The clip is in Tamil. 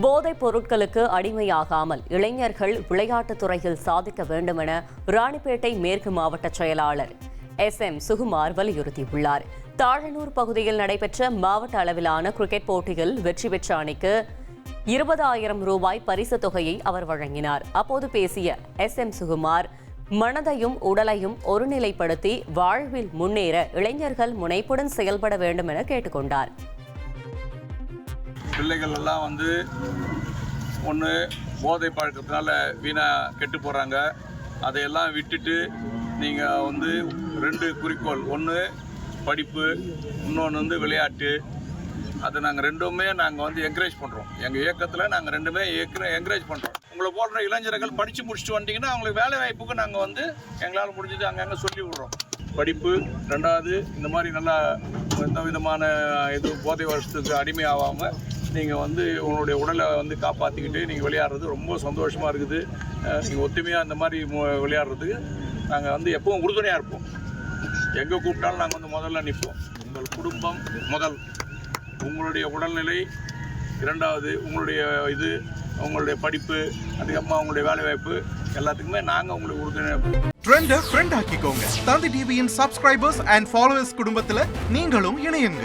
போதைப் பொருட்களுக்கு அடிமையாகாமல் இளைஞர்கள் விளையாட்டுத் துறையில் சாதிக்க வேண்டும் என ராணிப்பேட்டை மேற்கு மாவட்ட செயலாளர் எஸ் எம் சுகுமார் வலியுறுத்தியுள்ளார். தாழனூர் பகுதியில் நடைபெற்ற மாவட்ட அளவிலான கிரிக்கெட் போட்டியில் வெற்றி பெற்ற அணிக்கு இருபதாயிரம் ரூபாய் பரிசு தொகையை அவர் வழங்கினார். அப்போது பேசிய எஸ் எம் சுகுமார் மனதையும் உடலையும் ஒருநிலைப்படுத்தி வாழ்வில் முன்னேற இளைஞர்கள் முனைப்புடன் செயல்பட வேண்டும் என கேட்டுக்கொண்டார். பிள்ளைகள் எல்லாம் வந்து ஒன்று போதை பழக்கத்தினால வீணாக கெட்டு போகிறாங்க அதையெல்லாம் விட்டுட்டு நீங்கள் வந்து ரெண்டு குறிக்கோள். ஒன்று படிப்பு இன்னொன்று வந்து விளையாட்டு. அதை நாங்கள் ரெண்டுமே நாங்கள் வந்து என்கரேஜ் பண்ணுறோம் எங்கள் இயக்கத்தில் நாங்கள் ரெண்டுமே என்கரேஜ் பண்ணுறோம் உங்களை போடுற இளைஞர்கள் படித்து முடிச்சுட்டு வந்தீங்கன்னா அவங்களுக்கு வேலை வாய்ப்புக்கு நாங்கள் வந்து எங்களால் முடிஞ்சது அங்கங்கே சொல்லி விடுறோம் படிப்பு ரெண்டாவது இந்த மாதிரி நல்லா எந்த விதமான இது போதை வருஷத்துக்கு அடிமை ஆகாமல் நீங்கள் வந்து உங்களுடைய உடலை வந்து காப்பாற்றிக்கிட்டு நீங்கள் விளையாடுறது ரொம்ப சந்தோஷமாக இருக்குது. நீங்கள் ஒத்துமையாக அந்த மாதிரி விளையாடுறதுக்கு நாங்கள் வந்து எப்பவும் உறுதுணையாக இருப்போம். எங்கே கூப்பிட்டாலும் நாங்கள் வந்து முதல்ல நிற்போம் உங்கள் குடும்பம் முதல். உங்களுடைய உடல்நிலை இரண்டாவது உங்களுடைய இது உங்களுடைய படிப்பு அதுக்கப்புறமா உங்களுடைய வேலைவாய்ப்பு எல்லாத்துக்குமே நாங்கள் உங்களுக்கு உறுதுணையாக இருப்போம். ஃப்ரெண்ட் ஆக்கிக்கோங்க. தந்தி டிவியின் சப்ஸ்கிரைபர்ஸ் அண்ட் ஃபாலோவர்ஸ் குடும்பத்தில் நீங்களும் இணையுங்க.